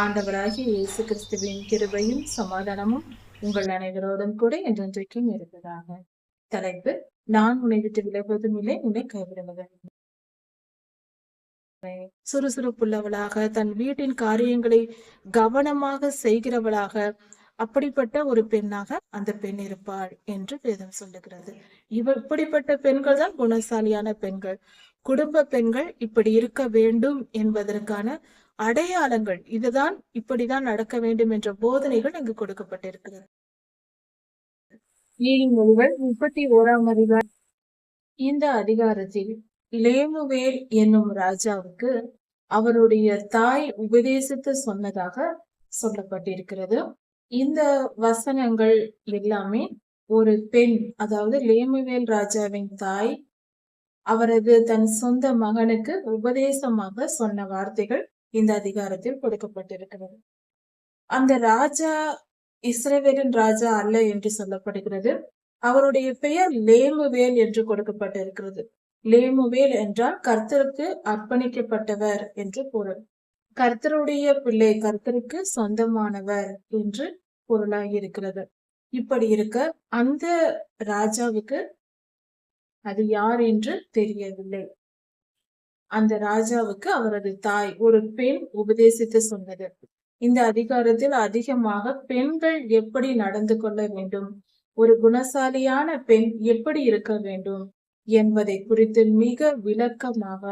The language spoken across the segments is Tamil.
ஆண்டவராகி இயேசு கிறிஸ்துவின் கிருபையும் சமாதானமும் உங்கள் அனைவரோடும் கூட என்றென்றைக்கும் இருப்பதாக. தலைப்பு நான் உன்னை விட்டு விலகுவதும் இல்லை உன்னை கைவிடுவதும். சுறுசுறுப்புள்ளவளாக தன் வீட்டின் காரியங்களை கவனமாக செய்கிறவளாக அப்படிப்பட்ட ஒரு பெண்ணாக அந்த பெண் இருப்பாள் என்று வேதம் சொல்லுகிறது. இவ இப்படிப்பட்ட பெண்கள் தான் குணசாலியான பெண்கள். குடும்ப பெண்கள் இப்படி இருக்க வேண்டும் என்பதற்கான அடையாளங்கள். இதுதான் இப்படிதான் நடக்க வேண்டும் என்ற போதனைகள் அங்கு கொடுக்கப்பட்டிருக்கிறது. முப்பத்தி ஓராம் அதிகாரம். இந்த அதிகாரத்தில் லேமுவேல் என்னும் ராஜாவுக்கு அவருடைய தாய் உபதேசித்து சொன்னதாக சொல்லப்பட்டிருக்கிறது. இந்த வசனங்கள் எல்லாமே ஒரு பெண் அதாவது லேமுவேல் ராஜாவின் தாய் அவரது தன் சொந்த மகனுக்கு உபதேசமாக சொன்ன வார்த்தைகள். இந்த அதிகாரத்தில் கொடுக்கப்பட்டிருக்கிறது. அந்த ராஜா இஸ்ரேவேலின் ராஜா அல்ல என்று சொல்லப்படுகிறது. அவருடைய பெயர் லேமுவேல் என்று கொடுக்கப்பட்டிருக்கிறது. லேமுவேல் என்றால் கர்த்தருக்கு அர்ப்பணிக்கப்பட்டவர் என்று பொருள். கர்த்தருடைய பிள்ளை கர்த்தருக்கு சொந்தமானவர் என்று பொருளாகி இருக்கிறது இப்படி இருக்க அந்த ராஜாவுக்கு அது யார் என்று தெரியவில்லை. அந்த ராஜாவுக்கு அவரது தாய் ஒரு பெண் உபதேசித்து சொன்னது. இந்த அதிகாரத்தில் அதிகமாக பெண்கள் எப்படி நடந்து கொள்ள வேண்டும்? ஒரு குணசாலியான பெண் எப்படி இருக்க வேண்டும்? என்பதை குறித்து மிக விளக்கமாக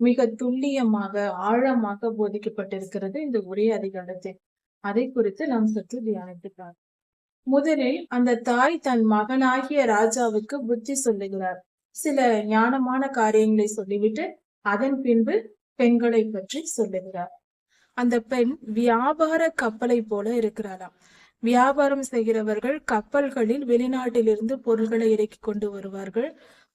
மிக துல்லியமாக ஆழமாக போதிக்கப்பட்டிருக்கிறது இந்த ஒரே அதிகாரத்தில். அதை குறித்து நாம் சற்று தியானித்துக்கலாம். முதலில் அந்த தாய் தன் மகனாகிய ராஜாவுக்கு புத்தி சொல்லுகிறார். சில ஞானமான காரியங்களை சொல்லிவிட்டு அதன் பின்பு பெண்களை பற்றி சொல்லுகிறார். அந்த பெண் வியாபார கப்பலை போல இருக்கிறாராம் வியாபாரம் செய்கிறவர்கள் கப்பல்களில் வெளிநாட்டிலிருந்து பொருள்களை இறக்கி கொண்டு வருவார்கள்.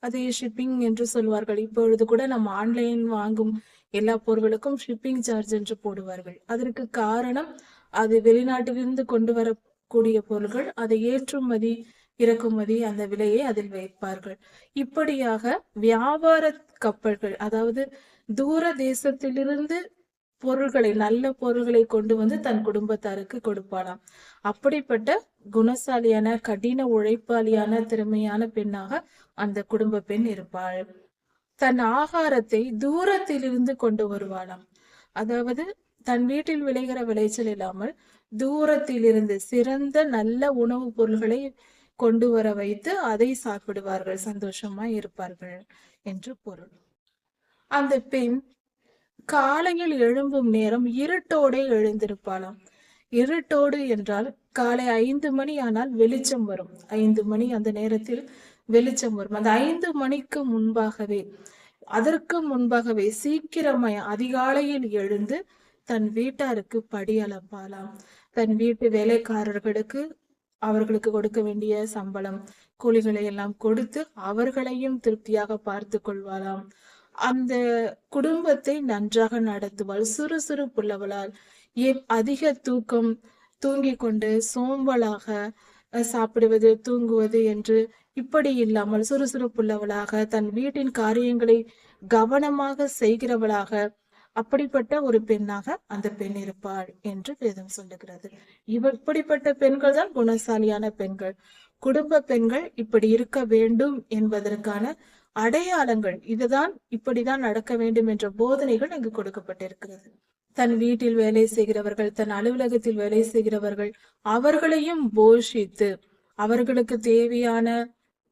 அதை ஷிப்பிங் என்று சொல்வார்கள். இப்பொழுது கூட நம்ம ஆன்லைன் வாங்கும் எல்லா பொருட்களுக்கும் ஷிப்பிங் சார்ஜ் என்று போடுவார்கள். அதற்கு காரணம் அது வெளிநாட்டிலிருந்து கொண்டு வரக்கூடிய பொருட்கள் அதை ஏற்றுமதி இறக்குமதி அந்த விலையை அதில் வைப்பார்கள். இப்படியாக வியாபார கப்பல்கள் அதாவது தூர தேசத்திலிருந்து பொருள்களை நல்ல பொருள்களை கொண்டு வந்து தன் குடும்பத்தாருக்கு கொடுப்பாளாம். அப்படிப்பட்ட குணசாலியான கடின உழைப்பாளியான திறமையான பெண்ணாக அந்த குடும்ப பெண் இருப்பாள். தன் ஆகாரத்தை தூரத்திலிருந்து கொண்டு வருவாளாம். அதாவது தன் வீட்டில் விளைகிற விளைச்சல் இல்லாமல் தூரத்திலிருந்து சிறந்த நல்ல உணவுப் பொருள்களை கொண்டு வர வைத்து அதை சாப்பிடுவார்கள் சந்தோஷமா இருப்பார்கள் என்று பொருள். அந்த பெண் காலையில் எழும்பும் நேரம் இருட்டோடே எழுந்திருப்பாளாம். இருட்டோடு என்றால் காலை ஐந்து மணி ஆனால் வெளிச்சம் வரும். ஐந்து மணி அந்த நேரத்தில் வெளிச்சம் வரும். அந்த ஐந்து மணிக்கு முன்பாகவே அதற்கு முன்பாகவே சீக்கிரமாய் அதிகாலையில் எழுந்து தன் வீட்டாருக்கு படி அளப்பாளாம் தன் வீட்டு வேலைக்காரர்களுக்கு அவர்களுக்கு கொடுக்க வேண்டிய சம்பளம் கூலிகளை எல்லாம் கொடுத்து அவர்களையும் திருப்தியாக பார்த்து கொள்வாளாம் அந்த குடும்பத்தை நன்றாக நடத்துவாள். சுறுசுறுப்புள்ளவளால் எ- அதிக தூக்கம் தூங்கிக் கொண்டு சோம்பலாக சாப்பிடுவது தூங்குவது என்று இப்படி இல்லாமல் சுறுசுறுப்புள்ளவளாக தன் வீட்டின் காரியங்களை கவனமாக செய்கிறவளாக அப்படிப்பட்ட ஒரு பெண்ணாக அந்த பெண் இருப்பாள் என்று வேதம் சொல்லுகிறது. இவ இப்படிப்பட்ட பெண்கள் தான் குணசாலியான பெண்கள். குடும்ப பெண்கள் இப்படி இருக்க வேண்டும் என்பதற்கான அடையாளங்கள் இதுதான் இப்படிதான் நடக்க வேண்டும் என்ற போதனைகள் அங்கு கொடுக்கப்பட்டிருக்கிறது. தன் வீட்டில் வேலை செய்கிறவர்கள் தன் அலுவலகத்தில் வேலை செய்கிறவர்கள் அவர்களையும் போஷித்து அவர்களுக்கு தேவையான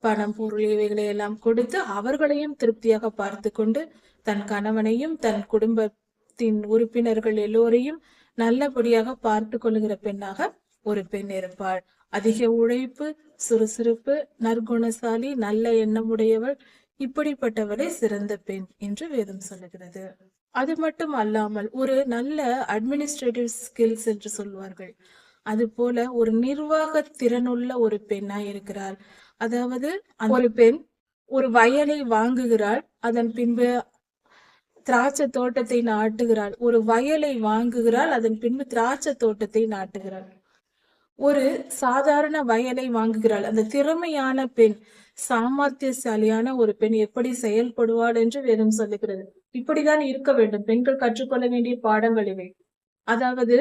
பணம் பொருள் இவைகளை எல்லாம் கொடுத்து அவர்களையும் திருப்தியாக பார்த்து கொண்டு தன் கணவனையும் தன் குடும்பத்தின் உறுப்பினர்கள் எல்லோரையும் நல்லபடியாக பார்த்து கொள்ளுகிற பெண்ணாக ஒரு பெண் இருப்பாள். அதிக உழைப்பு சுறுசுறுப்பு நற்குணசாலி நல்ல எண்ணமுடையவள் இப்படிப்பட்டவளே சிறந்த பெண் என்று வேதம் சொல்லுகிறது. அது மட்டும் அல்லாமல் ஒரு நல்ல அட்மினிஸ்ட்ரேட்டிவ் ஸ்கில்ஸ் என்று சொல்வார்கள். அது போல ஒரு நிர்வாக திறனுள்ள ஒரு பெண்ணா இருக்கிறாள் அதாவது ஒரு பெண் ஒரு வயலை வாங்குகிறாள் அதன் பின்பு திராட்சை தோட்டத்தை நாட்டுகிறாள். ஒரு வயலை வாங்குகிறாள் அதன் பின்பு திராட்சை தோட்டத்தை நாட்டுகிறாள். ஒரு சாதாரண வயலை வாங்குகிறாள். அந்த திறமையான பெண் சாமர்த்தியசாலியான ஒரு பெண் எப்படி செயல்படுவாள் என்று வேதம் சொல்லுகிறது. இப்படிதான் இருக்க வேண்டும். பெண்கள் கற்றுக்கொள்ள வேண்டிய பாடங்கள் இவை. அதாவது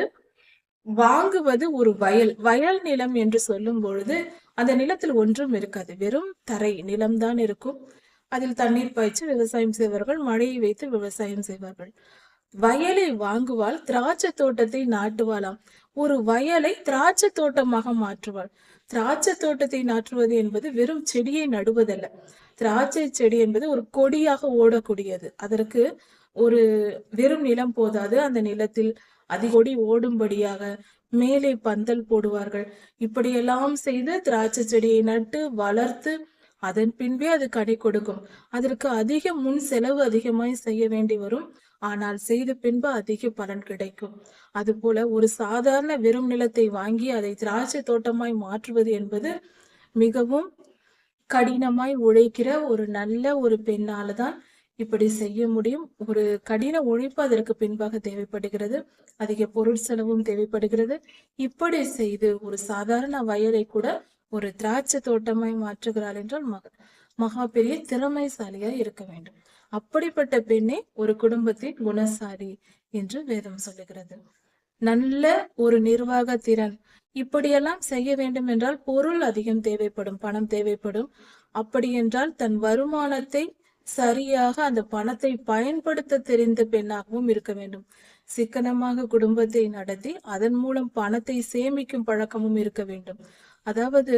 வாங்குவது ஒரு வயல். வயல் நிலம் என்று சொல்லும் பொழுது அந்த நிலத்தில் ஒன்றும் இருக்காது. வெறும் தரை நிலம்தான் இருக்கும். அதில் தண்ணீர் பாய்ச்சி விவசாயம் செய்வார்கள் மழையை வைத்து விவசாயம் செய்வார்கள். வயலை வாங்குவாள் திராட்சை தோட்டத்தை நாட்டுவாளாம். ஒரு வயலை திராட்சை தோட்டமாக மாற்றுவாள். திராட்சை தோட்டத்தை நாற்றுவது என்பது வெறும் செடியை நடுவதல்ல. திராட்சை செடி என்பது ஒரு கொடியாக ஓடக்கூடியது. அதற்கு ஒரு வெறும் நிலம் போதாது. அந்த நிலத்தில் அதிகொடி ஓடும்படியாக மேலே பந்தல் போடுவார்கள். இப்படியெல்லாம் செய்து திராட்சை செடியை நட்டு வளர்த்து அதன் பின்பே அது கடை கொடுக்கும். அதற்கு அதிக முன் செலவு அதிகமாய் செய்ய வேண்டி வரும். ஆனால் செய்த பின்பு அதிக பலன் கிடைக்கும். அதுபோல ஒரு சாதாரண வெறும் நிலத்தை வாங்கி அதை திராட்சை தோட்டமாய் மாற்றுவது என்பது மிகவும் கடினமாய் உழைக்கிற ஒரு நல்ல ஒரு பெண்ணால தான் இப்படி செய்ய முடியும். ஒரு கடின உழைப்பு அதற்கு பின்பாக தேவைப்படுகிறது. அதிக பொருள் செலவும் தேவைப்படுகிறது. இப்படி செய்து ஒரு சாதாரண வயலை கூட ஒரு திராட்சை தோட்டமாய் மாற்றுகிறாள் என்றால் மக மகா பெரிய திறமைசாலியா இருக்க வேண்டும். அப்படிப்பட்ட பெண்ணே ஒரு குடும்பத்தின் குணசாரி என்று வேதம் சொல்லுகிறது. நல்ல ஒரு நிர்வாக திறன். இப்படியெல்லாம் செய்ய வேண்டும் என்றால் பொருள் அதிகம் தேவைப்படும் பணம் தேவைப்படும். அப்படி என்றால் தன் வருமானத்தை சரியாக அந்த பணத்தை பயன்படுத்த தெரிந்த பெண்ணாகவும் இருக்க வேண்டும். சிக்கனமாக குடும்பத்தை நடத்தி அதன் மூலம் பணத்தை சேமிக்கும் பழக்கமும் இருக்க வேண்டும். அதாவது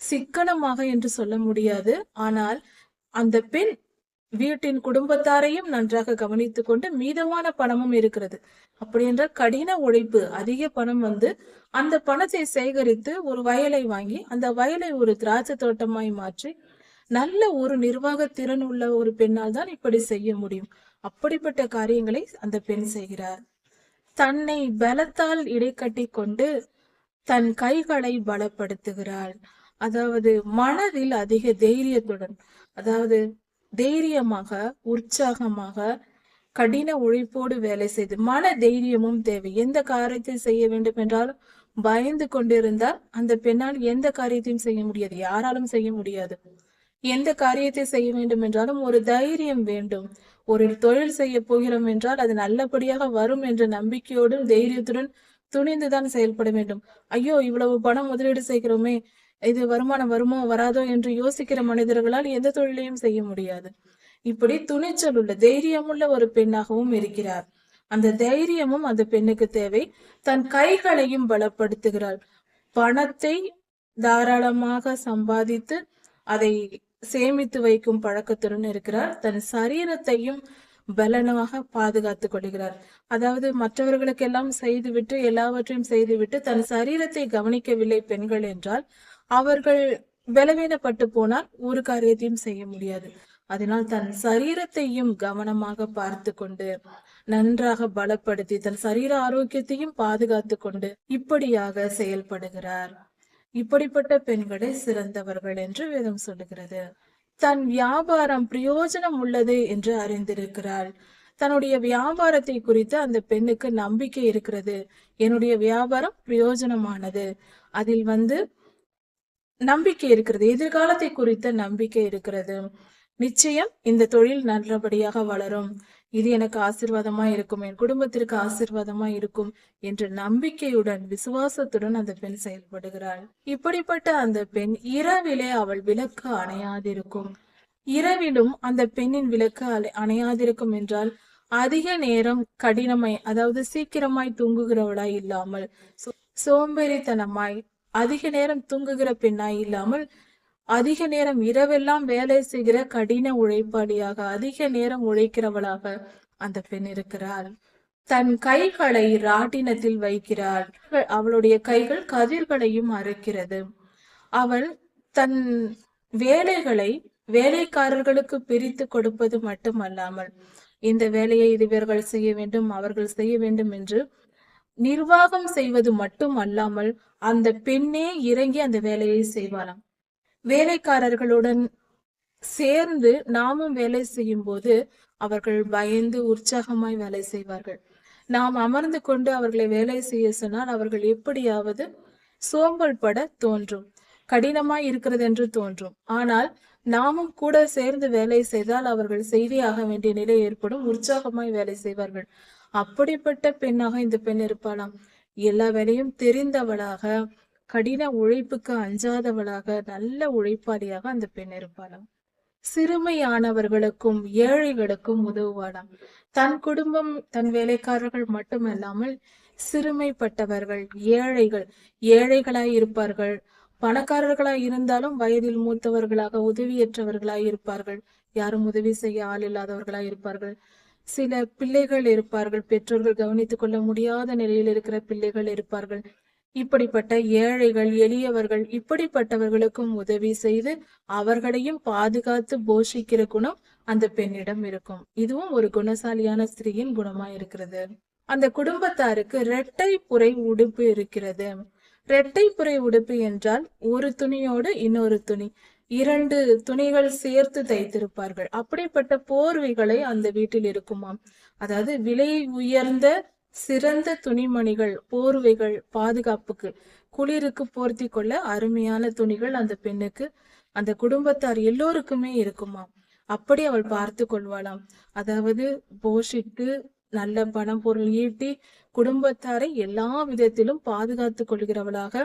சிக்கனமாக என்று சொல்ல முடியாது. ஆனால் அந்த பெண் வீட்டின் குடும்பத்தாரையும் நன்றாக கவனித்து கொண்டு மீதமான பணமும் இருக்கிறது. அப்படி என்றால் கடின உழைப்பு அதிக பணம் வந்து அந்த பணத்தை சேகரித்து ஒரு வயலை வாங்கி அந்த வயலை ஒரு திராட்சை தோட்டமாய் மாற்றி நல்ல ஒரு நிர்வாக திறன் உள்ள ஒரு பெண்ணால் தான் இப்படி செய்ய முடியும். அப்படிப்பட்ட காரியங்களை அந்த பெண் செய்கிறார். தன்னை பலத்தால் இடைக்கட்டி கொண்டு தன் கைகளை பலப்படுத்துகிறாள். அதாவது மனதில் அதிக தைரியத்துடன் அதாவது தைரியமாக உற்சாகமாக கடின உழைப்போடு வேலை செய்து மன தைரியமும் தேவை. எந்த காரியத்தை செய்ய வேண்டும் என்றாலும் பயந்து கொண்டிருந்தால் அந்த பெண்ணால் எந்த காரியத்தையும் செய்ய முடியாது. யாராலும் செய்ய முடியாது. எந்த காரியத்தை செய்ய வேண்டும் என்றாலும் ஒரு தைரியம் வேண்டும். ஒரு தொழில் செய்ய போகிறோம் என்றால் அது நல்லபடியாக வரும் என்ற நம்பிக்கையோடும் தைரியத்துடன் துணிந்துதான் செயல்பட வேண்டும். ஐயோ இவ்வளவு பணம் முதலீடு செய்கிறோமே இது வருமானம் வருமோ வராதோ என்று யோசிக்கிற மனிதர்களால் எந்த தொழிலையும் செய்ய முடியாது. இப்படி துணிச்சல் உள்ள தைரியமுள்ள ஒரு பெண்ணாகவும் இருக்கிறார். அந்த தைரியமும் அந்த பெண்ணுக்கு தேவை. தன் கைகளையும் பலப்படுத்துகிறாள். பணத்தை தாராளமாக சம்பாதித்து அதை சேமித்து வைக்கும் பழக்கத்துடன் இருக்கிறார். தன் சரீரத்தையும் பலனமாக பாதுகாத்து கொள்கிறார். அதாவது மற்றவர்களுக்கெல்லாம் செய்துவிட்டு எல்லாவற்றையும் செய்துவிட்டு தன் சரீரத்தை கவனிக்கவில்லை பெண்கள் என்றால் அவர்கள் பலவீனப்பட்டு போனால் ஒரு காரியத்தையும் செய்ய முடியாது. அதனால் தன் சரீரத்தையும் கவனமாக பார்த்து கொண்டு நன்றாக பலப்படுத்தி தன் சரீர ஆரோக்கியத்தையும் பாதுகாத்து கொண்டு இப்படியாக செயல்படுகிறார். இப்படிப்பட்ட பெண்களே சிறந்தவர்கள் என்று வேதம் சொல்லுகிறது. தன் வியாபாரம் பிரயோஜனம் உள்ளது என்று அறிந்திருக்கிறாள். தன்னுடைய வியாபாரத்தை குறித்து அந்த பெண்ணுக்கு நம்பிக்கை இருக்கிறது. என்னுடைய வியாபாரம் பிரயோஜனமானது. அதில் வந்து நம்பிக்கை இருக்கிறது. எதிர்காலத்தை குறித்த நம்பிக்கை இருக்கிறது. நிச்சயம் இந்த தொழில் நல்லபடியாக வளரும். இது எனக்கு ஆசிர்வாதமா இருக்கும் என் குடும்பத்திற்கு ஆசிர்வாதமா இருக்கும் என்ற நம்பிக்கையுடன் விசுவாசத்துடன் அந்த பெண் செயல்படுகிறாள். இப்படிப்பட்ட அந்த பெண் இரவிலே அவள் விளக்கு அணையாதிருக்கும். இரவிலும் அந்த பெண்ணின் விளக்கு அணையாதிருக்கும் என்றால் அதிக நேரம் கடினமாய் அதாவது சீக்கிரமாய் தூங்குகிறவளாய் இல்லாமல் சோம்பேறித்தனமாய் அதிக நேரம் தூங்குகிற பெண்ணாய் இல்லாமல் அதிக நேரம் இரவெல்லாம் வேலை செய்கிற கடின உழைப்பாளியாக அதிக நேரம் உழைக்கிறவளாக அந்த பெண் இருக்கிறாள். தன் கைகளை ராட்டினத்தில் வைக்கிறாள். அவளுடைய கைகள் கதிர்களையும் அறுக்கிறது. அவள் தன் வேலைகளை வேலைக்காரர்களுக்கு பிரித்து கொடுப்பது மட்டுமல்லாமல் இந்த வேலையை இதுவர்கள் செய்ய வேண்டும் அவர்கள் செய்ய வேண்டும் என்று நிர்வாகம் செய்வது மட்டும் அல்லாமல் அந்த பெண்ணே இறங்கி அந்த வேலையை செய்வாராம் வேலைக்காரர்களுடன் சேர்ந்து நாமும் வேலை செய்யும் போது அவர்கள் பயந்து உற்சாகமாய் வேலை செய்வார்கள். நாம் அமர்ந்து கொண்டு அவர்களை வேலை செய்ய சொன்னால் அவர்கள் எப்படியாவது சோம்பல் பட தோன்றும். கடினமாய் இருக்கிறது என்று தோன்றும். ஆனால் நாமும் கூட சேர்ந்து வேலை செய்தால் அவர்கள் செய்தியாக வேண்டிய நிலை ஏற்படும். உற்சாகமாய் வேலை செய்வார்கள். அப்படிப்பட்ட பெண்ணாக இந்த பெண் இருப்பாளாம். எல்லா வேலையும் தெரிந்தவளாக கடின உழைப்புக்கு அஞ்சாதவளாக நல்ல உழைப்பாளியாக அந்த பெண் இருப்பாளாம். சிறுமையானவர்களுக்கும் ஏழைகளுக்கும் உதவுவாளாம். தன் குடும்பம் தன் வேலைக்காரர்கள் மட்டுமல்லாமல் சிறுமைப்பட்டவர்கள் ஏழைகள் ஏழைகளாய் இருப்பார்கள். பணக்காரர்களாய் இருந்தாலும் வயதில் மூத்தவர்களாக உதவியற்றவர்களாய் இருப்பார்கள். யாரும் உதவி செய்ய ஆள் இல்லாதவர்களாய் இருப்பார்கள். சில பிள்ளைகள் இருப்பார்கள். பெற்றோர்கள் கவனித்துக் கொள்ள முடியாத நிலையில் இருக்கிற பிள்ளைகள் இருப்பார்கள். இப்படிப்பட்ட ஏழைகள் எளியவர்கள் இப்படிப்பட்டவர்களுக்கும் உதவி செய்து அவர்களையும் பாதுகாத்து போஷிக்கிற குணம் அந்த பெண்ணிடம் இருக்கும். இதுவும் ஒரு குணசாலியான ஸ்திரீயின் குணமா இருக்கிறது. அந்த குடும்பத்தாருக்கு இரட்டை புரை உடுப்பு இருக்கிறது. இரட்டை புரை உடுப்பு என்றால் ஒரு துணியோடு இன்னொரு துணி இரண்டு துணிகள் சேர்த்து தைத்திருப்பார்கள். அப்படிப்பட்ட போர்வைகளை அந்த வீட்டில் இருக்குமாம். அதாவது விலை உயர்ந்த சிறந்த துணிமணிகள் போர்வைகள் பாதுகாப்புக்கு குளிருக்கு போர்த்தி கொள்ள அருமையான துணிகள் அந்த பெண்ணுக்கு அந்த குடும்பத்தார் எல்லோருக்குமே இருக்குமாம். அப்படி அவள் பார்த்து கொள்வாளாம். அதாவது போஷித்து நல்ல பணம் பொருள் ஈட்டி குடும்பத்தாரை எல்லா விதத்திலும் பாதுகாத்து கொள்கிறவளாக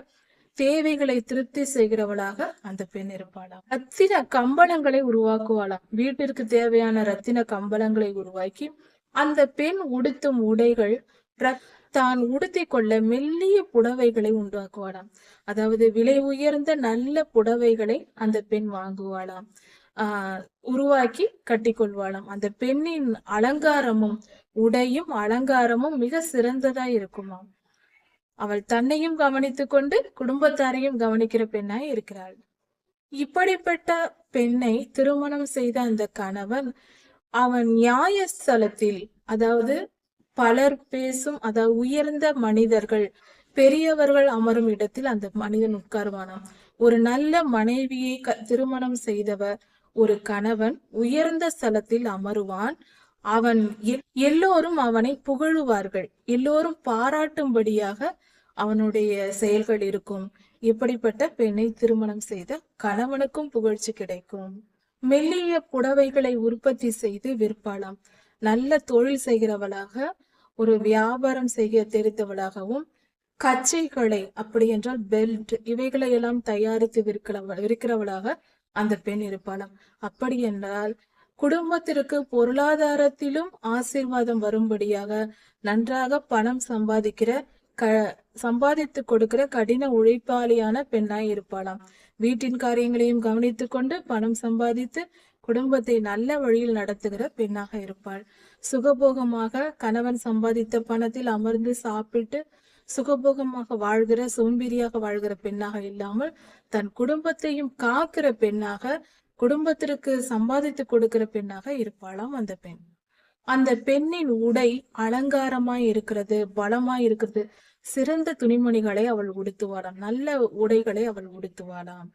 தேவைகளை திருப்தி செய்கிறவளாக அந்த பெண் இருப்பாளாம். ரத்தின கம்பளங்களை உருவாக்குவாளாம். வீட்டிற்கு தேவையான ரத்தின கம்பளங்களை உருவாக்கி அந்த பெண் உடுத்தும் உடைகள் தான் உடுத்தி கொள்ள மெல்லிய புடவைகளை உண்டாக்குவாளாம். அதாவது விலை உயர்ந்த நல்ல புடவைகளை அந்த பெண் வாங்குவாளாம். ஆஹ் உருவாக்கி கட்டிக்கொள்வாளாம் அந்த பெண்ணின் அலங்காரமும் உடையும் அலங்காரமும் மிக சிறந்ததா இருக்குமாம். அவள் தன்னையும் கவனித்துக் கொண்டு குடும்பத்தாரையும் கவனிக்கிற பெண்ணாய் இருக்கிறாள். இப்படிப்பட்ட பெண்ணை திருமணம் செய்த அந்த கணவன் அவன் நியாயஸ்தலத்தில் அதாவது பலர் பேசும் அதாவது உயர்ந்த மனிதர்கள் பெரியவர்கள் அமரும் இடத்தில் அந்த மனிதன் உட்காருவானாம். ஒரு நல்ல மனைவியை திருமணம் செய்தவர் ஒரு கணவன் உயர்ந்த ஸ்தலத்தில் அமருவான். அவன் எல்லோரும் அவனை புகழுவார்கள். எல்லோரும் பாராட்டும்படியாக அவனுடைய செயல்கள் இருக்கும். இப்படிப்பட்ட பெண்ணை திருமணம் செய்த கணவனுக்கும் புகழ்ச்சி கிடைக்கும். மெல்லிய புடவைகளை உற்பத்தி செய்து விற்பாளாம். நல்ல தொழில் செய்கிறவளாக ஒரு வியாபாரம் செய்ய தெரிந்தவளாகவும் கச்சைகளை அப்படி என்றால் பெல்ட் இவைகளை எல்லாம் தயாரித்து விற்கிறவ விற்கிறவளாக அந்த பெண் இருப்பாளாம். அப்படி என்றால் குடும்பத்திற்கு பொருளாதாரத்திலும் ஆசீர்வாதம் வரும்படியாக நன்றாக பணம் சம்பாதிக்கிற க சம்பாதித்து கொடுக்கிற கடின உழைப்பாளியான பெண்ணாய் இருப்பாளாம். வீட்டின் காரியங்களையும் கவனித்துக் கொண்டு பணம் சம்பாதித்து குடும்பத்தை நல்ல வழியில் நடத்துகிற பெண்ணாக இருப்பாள். சுகபோகமாக கணவன் சம்பாதித்த பணத்தில் அமர்ந்து சாப்பிட்டு சுகபோகமாக வாழ்கிற சோம்பேறியாக வாழ்கிற பெண்ணாக இல்லாமல் தன் குடும்பத்தையும் காக்கிற பெண்ணாக குடும்பத்திற்கு சம்பாதித்து கொடுக்கிற பெண்ணாக இருப்பாளாம் அந்த பெண். அந்த பெண்ணின் உடை அலங்காரமாய் இருக்கிறது பலமாய் இருக்கிறது. சிறந்த துணிமணிகளை அவள் உடுத்துவாளாம். நல்ல உடைகளை அவள் உடுத்துவாளாம்.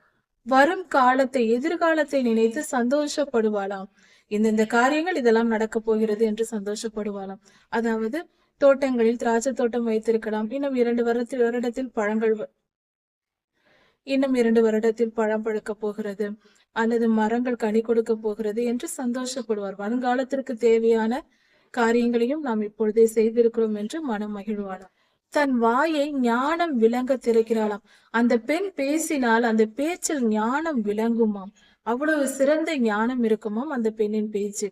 வரும் காலத்தை எதிர்காலத்தை நினைத்து சந்தோஷப்படுவாளாம். இந்தந்த காரியங்கள் இதெல்லாம் நடக்க போகிறது என்று சந்தோஷப்படுவாளாம். அதாவது தோட்டங்களில் திராட்சை தோட்டம் வைத்திருக்கலாம். இன்னும் இரண்டு வருடத்தில் வருடத்தில் பழங்கள் இன்னும் இரண்டு வருடத்தில் பழம் பழுக்க போகிறது. அல்லது மரங்கள் கனி கொடுக்க போகிறது என்று சந்தோஷப்படுவார். வருங்காலத்திற்கு தேவையான காரியங்களையும் நாம் இப்பொழுதே செய்திருக்கிறோம் என்று மனம் மகிழ்வாளாம். தன் வாயை ஞானம் விளங்க திறக்கிறாளாம். அந்த பெண் பேசினால் அந்த பேச்சில் ஞானம் விளங்குமாம். அவ்வளவு சிறந்த ஞானம் இருக்குமாம் அந்த பெண்ணின் பேச்சு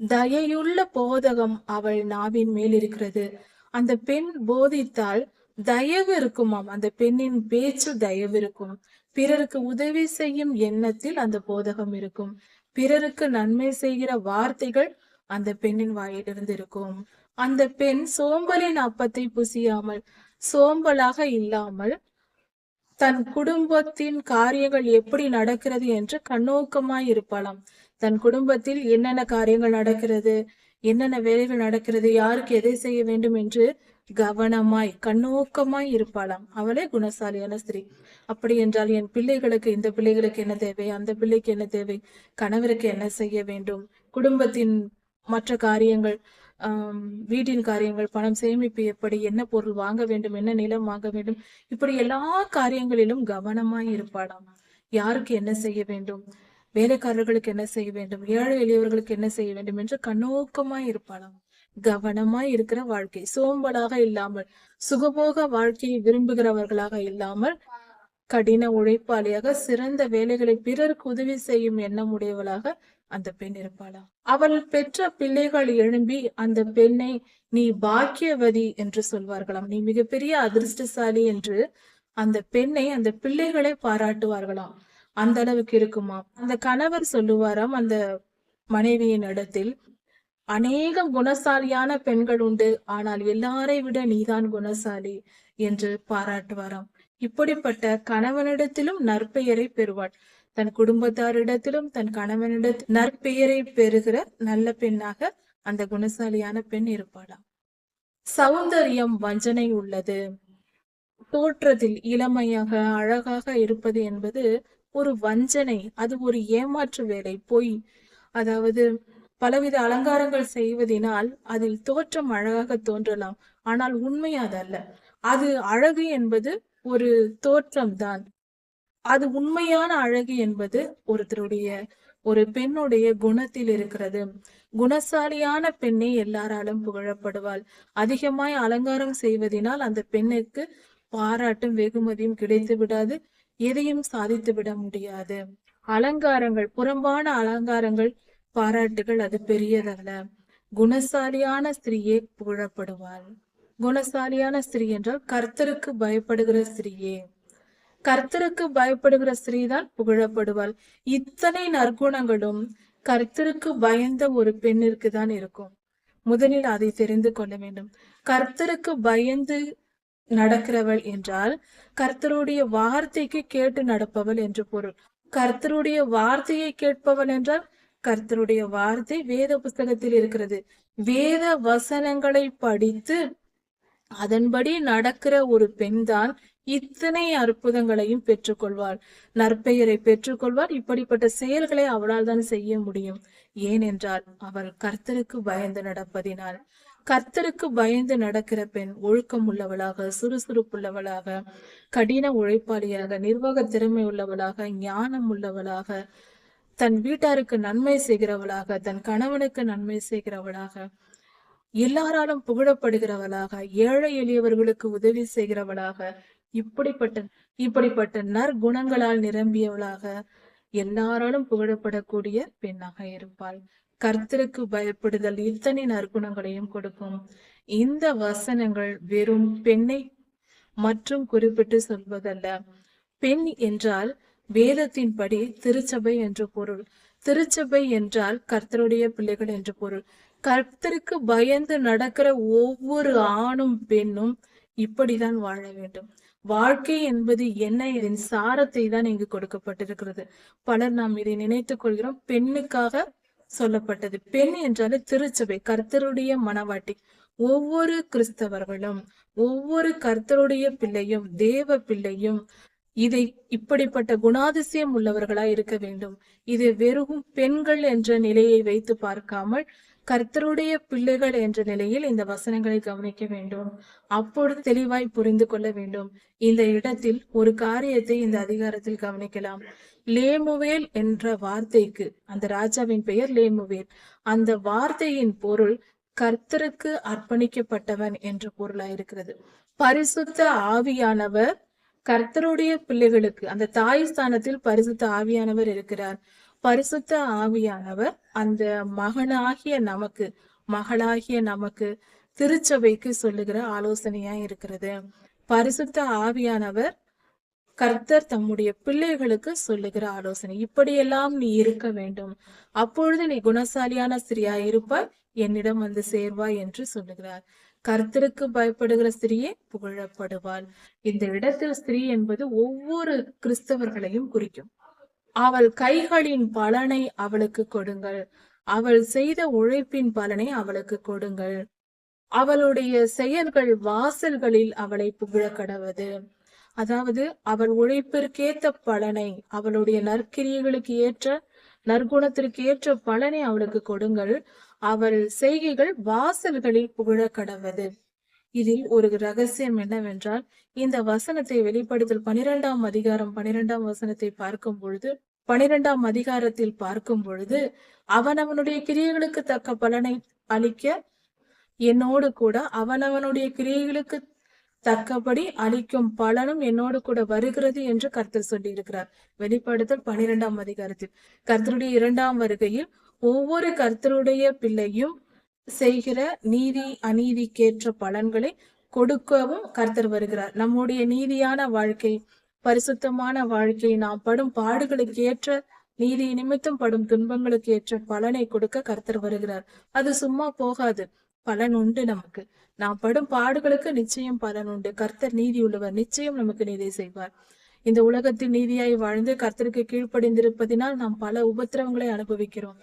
தயையுள்ள போதகம் அவள் நாவின் மேல் இருக்கிறது. அந்த பெண் போதித்தால் தயவு இருக்குமாம். அந்த பெண்ணின் பேச்சு தயவு இருக்கும். பிறருக்கு உதவி செய்யும் எண்ணத்தில் அந்த போதகம் இருக்கும். பிறருக்கு நன்மை செய்கிற வார்த்தைகள் அந்த பெண்ணின் வாயிலிருந்து இருக்கும். அந்த பெண் சோம்பலின் அப்பத்தை புசியாமல் சோம்பலாக இல்லாமல் தன் குடும்பத்தின் காரியங்கள் எப்படி நடக்கிறது என்று கண்ணோக்கமாய் இருப்பாளாம். தன் குடும்பத்தில் என்னென்ன காரியங்கள் நடக்கிறது என்னென்ன வேலைகள் நடக்கிறது யாருக்கு எதை செய்ய வேண்டும் என்று கவனமாய் கண்ணோக்கமாய் இருப்பாளாம். அவளே குணசாலியான ஸ்திரீ. அப்படி என்றால் என் பிள்ளைகளுக்கு இந்த பிள்ளைகளுக்கு என்ன தேவை அந்த பிள்ளைக்கு என்ன தேவை கணவருக்கு என்ன செய்ய வேண்டும் குடும்பத்தின் மற்ற காரியங்கள் வீட்டின் காரியங்கள் பணம் சேமிப்பு எப்படி என்ன பொருள் வாங்க வேண்டும் என்ன நிலம் வாங்க வேண்டும் இப்படி எல்லா காரியங்களிலும் கவனமாய் இருப்பாளாம். யாருக்கு என்ன செய்ய வேண்டும்? வேலைக்காரர்களுக்கு என்ன செய்ய வேண்டும்? ஏழை எளியவர்களுக்கு என்ன செய்ய வேண்டும் என்று கண்ணோக்கமாய் இருப்பாளாம். கவனமாய் இருக்கிற வாழ்க்கை சோம்பலாக இல்லாமல் சுகபோக வாழ்க்கையை விரும்புகிறவர்களாக இல்லாமல் கடின உழைப்பாளியாக சிறந்த வேலைகளை பிறருக்கு உதவி செய்யும் எண்ணம் உடையவளாக அந்த பெண் இருப்பாளா? அவள் பெற்ற பிள்ளைகள் எழும்பி அந்த பெண்ணை நீ பாக்கியவதி என்று சொல்வார்களாம். நீ மிகப்பெரிய அதிர்ஷ்டசாலி என்று அந்த பெண்ணை அந்த பிள்ளைகளை பாராட்டுவார்களாம். அந்த அளவுக்கு இருக்குமாம் அந்த கணவர் சொல்லுவாராம் அந்த மனைவியின் இடத்தில் அநேகம் குணசாலியான பெண்கள் உண்டு. ஆனால் எல்லாரை விட நீதான் குணசாலி என்று பாராட்டுவாராம். இப்படிப்பட்ட கணவனிடத்திலும் நற்பெயரை பெறுவாள். தன் குடும்பத்தாரிடத்திலும் தன் கணவனிடத்தில் நற்பெயரை பெறுகிற நல்ல பெண்ணாக அந்த குணசாலியான பெண் இருப்பாளாம் சௌந்தரியம் வஞ்சனை உள்ளது. தோற்றத்தில் இளமையாக அழகாக இருப்பது என்பது ஒரு வஞ்சனை அது ஒரு ஏமாற்று வேலை. பொய் அதாவது பலவித அலங்காரங்கள் செய்வதினால் அதில் தோற்றம் அழகாக தோன்றலாம். ஆனால் உண்மை அதல்ல அது அழகு என்பது ஒரு தோற்றம் தான் அது உண்மையான அழகு என்பது ஒருத்தருடைய ஒரு பெண்ணுடைய குணத்தில் இருக்கிறது. குணசாலியான பெண்ணே எல்லாராலும் புகழப்படுவாள். அதிகமாய் அலங்காரம் செய்வதனால் அந்த பெண்ணுக்கு பாராட்டும் வெகுமதியும் கிடைத்து விடாது. எதையும் சாதித்து விட முடியாது. அலங்காரங்கள் புறம்பான அலங்காரங்கள் பாராட்டுகள் அது பெரியதல்ல. குணசாலியான ஸ்திரீயே புகழப்படுவாள். குணசாலியான ஸ்திரீ என்றால் கர்த்தருக்கு பயப்படுகிற ஸ்திரீயே. கர்த்தருக்கு பயப்படுகிற ஸ்திரீதான் புகழப்படுவாள். இத்தனை நற்குணங்களும் கர்த்தருக்கு பயந்த ஒரு பெண்ணிற்கு தான் இருக்கும். முதலில் அதை தெரிந்து கொள்ள வேண்டும். கர்த்தருக்கு பயந்து நடக்கிறவள் என்றால் கர்த்தருடைய வார்த்தைக்கு கேட்டு நடப்பவள் என்று பொருள். கர்த்தருடைய வார்த்தையை கேட்பவள் என்றால் கர்த்தருடைய வார்த்தை வேத புஸ்தகத்தில் இருக்கிறது. வேத வசனங்களை படித்து அதன்படி நடக்கிற ஒரு பெண் தான் இத்தனை அற்புதங்களையும் பெற்றுக்கொள்வாள் நற்பெயரை பெற்றுக்கொள்வார். இப்படிப்பட்ட செயல்களை அவளால் தான் செய்ய முடியும். ஏனென்றால் அவள் கர்த்தருக்கு பயந்து நடப்பதினால். கர்த்தருக்கு பயந்து நடக்கிற பெண் ஒழுக்கம் உள்ளவளாக சுறுசுறுப்புள்ளவளாக கடின உழைப்பாளியாக நிர்வாக திறமை உள்ளவளாக ஞானம் உள்ளவளாக தன் வீட்டாருக்கு நன்மை செய்கிறவளாக தன் கணவனுக்கு நன்மை செய்கிறவளாக எல்லாராலும் புகழப்படுகிறவளாக ஏழை எளியவர்களுக்கு உதவி செய்கிறவளாக இப்படிப்பட்ட இப்படிப்பட்ட நற்குணங்களால் நிரம்பியவளாக எல்லாராலும் புகழப்படக்கூடிய பெண்ணாக இருப்பாள். கர்த்தருக்கு பயப்படுதல் இத்தனை நற்குணங்களையும் கொடுக்கும். இந்த வசனங்கள் வெறும் பெண்ணை மற்றும் குறிப்பிட்டு சொல்வதல்ல. பெண் என்றால் வேதத்தின்படி திருச்சபை என்று பொருள். திருச்சபை என்றால் கர்த்தருடைய பிள்ளைகள் என்று பொருள். கர்த்தருக்கு பயந்து நடக்கிற ஒவ்வொரு ஆணும் பெண்ணும் இப்படிதான் வாழ வேண்டும். வாழ்க்கை என்பது என்ன? இதன் சாரத்தை தான் இங்கு கொடுக்கப்பட்டிருக்கிறது. பலர் நாம் இதை நினைத்துக் கொள்கிறோம். பெண்ணுக்காக சொல்லப்பட்டது. பெண் என்றாலே திருச்சபை கர்த்தருடைய மனவாட்டி. ஒவ்வொரு கிறிஸ்தவர்களும் ஒவ்வொரு கர்த்தருடைய பிள்ளையும் தேவ பிள்ளையும் இதை இப்படிப்பட்ட குணாதிசயம் உள்ளவர்களா இருக்க வேண்டும். இது வெறும் பெண்கள் என்ற நிலையை வைத்து பார்க்காமல் கர்த்தருடைய பிள்ளைகள் என்ற நிலையில் இந்த வசனங்களை கவனிக்க வேண்டும். அப்பொழுது தெளிவாய் புரிந்து கொள்ள வேண்டும். இந்த இடத்தில் ஒரு காரியத்தை இந்த அதிகாரத்தில் கவனிக்கலாம். லேமுவேல் என்ற வார்த்தைக்கு அந்த ராஜாவின் பெயர் லேமுவேல். அந்த வார்த்தையின் பொருள் கர்த்தருக்கு அர்ப்பணிக்கப்பட்டவன் என்ற பொருளாயிருக்கிறது. பரிசுத்த ஆவியானவர் கர்த்தருடைய பிள்ளைகளுக்கு அந்த தாய் ஸ்தானத்தில் பரிசுத்த ஆவியானவர் இருக்கிறார். பரிசுத்த ஆவியானவர் அந்த மகனாகிய நமக்கு மகளாகிய நமக்கு திருச்சபைக்கு சொல்லுகிற ஆலோசனையா இருக்கிறது. பரிசுத்த ஆவியானவர் கர்த்தர் தம்முடைய பிள்ளைகளுக்கு சொல்லுகிற ஆலோசனை. இப்படியெல்லாம் நீ இருக்க வேண்டும். அப்பொழுது நீ குணசாலியான ஸ்திரியா இருப்பாய் என்னிடம் வந்து சேர்வாய் என்று சொல்லுகிறார். கர்த்தருக்கு பயப்படுகிற ஸ்திரியே புகழப்படுவாள். இந்த இடத்தில் ஸ்திரீ என்பது ஒவ்வொரு கிறிஸ்தவர்களையும் குறிக்கும். அவள் கைகளின் பலனை அவளுக்கு கொடுங்கள். அவள் செய்த உழைப்பின் பலனை அவளுக்கு கொடுங்கள். அவளுடைய செயல்கள் வாசல்களில் அவளை புகழ கடவது அதாவது அவள் உழைப்பிற்கேத்த பலனை அவளுடைய நற்கிரியைகளுக்கு ஏற்ற நற்குணத்திற்கு ஏற்ற பலனை அவளுக்கு கொடுங்கள். அவள் செய்கைகள் வாசல்களில் புகழ கடவது இதில் ஒரு ரகசியம் என்னவென்றால் இந்த வசனத்தை வெளிப்படுத்தல் பனிரெண்டாம் அதிகாரம் பனிரெண்டாம் வசனத்தை பார்க்கும் பொழுது பனிரெண்டாம் அதிகாரத்தில் பார்க்கும் பொழுது அவனவனுடைய கிரியைகளுக்கு தக்க பலனை அளிக்க என்னோடு கூட அவனவனுடைய கிரியைகளுக்கு தக்கபடி அளிக்கும் பலனும் என்னோடு கூட வருகிறது என்று கர்த்தர் சொல்லி இருக்கிறார் வெளிப்படுத்தல் பனிரெண்டாம் அதிகாரத்தில். கர்த்தருடைய இரண்டாம் வருகையில் ஒவ்வொரு கர்த்தருடைய பிள்ளையும் செய்கிற நீதி அநீதிக்கேற்ற பலன்களை கொடுக்கவும் கர்த்தர் வருகிறார். நம்முடைய நீதியான வாழ்க்கை பரிசுத்தமான வாழ்க்கை நாம் படும் பாடுகளுக்கு ஏற்ற நீதி நிமித்தம் படும் துன்பங்களுக்கு ஏற்ற பலனை கொடுக்க கர்த்தர் வருகிறார். அது சும்மா போகாது. பலன் உண்டு நமக்கு. நாம் படும் பாடுகளுக்கு நிச்சயம் பலன் உண்டு. கர்த்தர் நீதி உள்ளவர். நிச்சயம் நமக்கு நீதி செய்வார். இந்த உலகத்தில் நீதியாய் வாழ்ந்து கர்த்தருக்கு கீழ்ப்படிந்திருப்பதினால் நாம் பல உபத்திரவங்களை அனுபவிக்கிறோம்.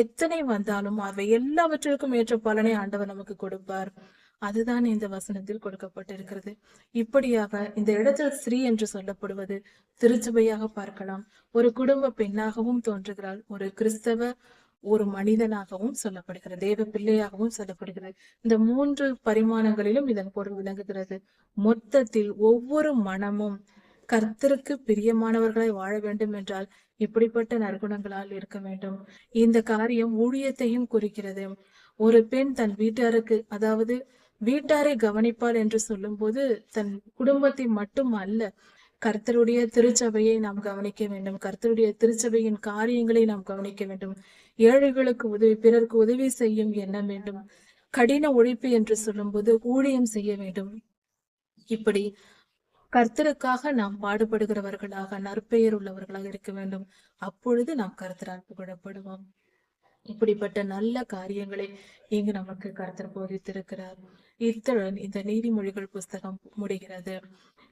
எத்தனை வந்தாலும் அவை எல்லாவற்றிற்கும் ஏற்ற பலனை ஆண்டவர் நமக்கு கொடுப்பார். அதுதான் இந்த வசனத்தில் கொடுக்கப்பட்டிருக்கிறது. இப்படியாக இந்த இடத்தில் ஸ்ரீ என்று சொல்லப்படுவது திருச்சபையாக பார்க்கலாம். ஒரு குடும்ப பெண்ணாகவும் தோன்றுகிறாள் ஒரு கிறிஸ்தவ ஒரு மனிதனாகவும் சொல்லப்படுகிறது தேவ பிள்ளையாகவும் சொல்லப்படுகிறது. இந்த மூன்று பரிமாணங்களிலும் இதன் பொருள் விளங்குகிறது. மொத்தத்தில் ஒவ்வொரு மனமும் கர்த்தருக்கு பிரியமானவர்களாய் வாழ வேண்டும் என்றால் இப்படிப்பட்ட நற்குணங்களால் இருக்க வேண்டும். இந்த காரியம் ஊழியத்தையும் குறிக்கிறது. ஒரு பெண் தன் வீட்டாருக்கு அதாவது வீட்டாரை கவனிப்பாள் என்று சொல்லும்போது தன் குடும்பத்தை மட்டும் அல்ல கர்த்தருடைய திருச்சபையை நாம் கவனிக்க வேண்டும். கர்த்தருடைய திருச்சபையின் காரியங்களை நாம் கவனிக்க வேண்டும். ஏழைகளுக்கு உதவி பிறருக்கு உதவி செய்யும் எண்ணம் வேண்டும். கடின உழைப்பு என்று சொல்லும்போது ஊழியம் செய்ய வேண்டும். இப்படி கர்த்தருக்காக நாம் பாடுபடுகிறவர்களாக நற்பெயர் உள்ளவர்களாக இருக்க வேண்டும். அப்பொழுது நாம் கர்த்தரால் புகழப்படுவோம். இப்படிப்பட்ட நல்ல காரியங்களை இங்கு நமக்கு கர்த்தர் போதித்திருக்கிறார். இத்துடன் இந்த நீதிமொழிகள் புஸ்தகம் முடிகிறது.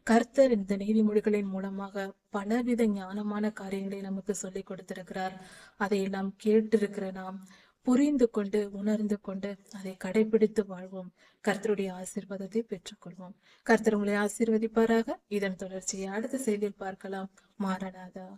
கர்த்தர் இந்த நீதிமொழிகளின் மூலமாக பலவித ஞானமான காரியங்களை நமக்கு சொல்லிக் கொடுத்திருக்கிறார். அதை நாம் கேட்டிருக்கிற நாம் புரிந்து கொண்டு உணர்ந்து கொண்டு அதை கடைபிடித்து வாழ்வோம். கர்த்தருடைய ஆசீர்வாதத்தை பெற்றுக்கொள்வோம். கர்த்தர் உங்களை ஆசீர்வதிப்பாராக. இதன் தொடர்ச்சியை அடுத்த செய்தியில் பார்க்கலாம். மாறனாதா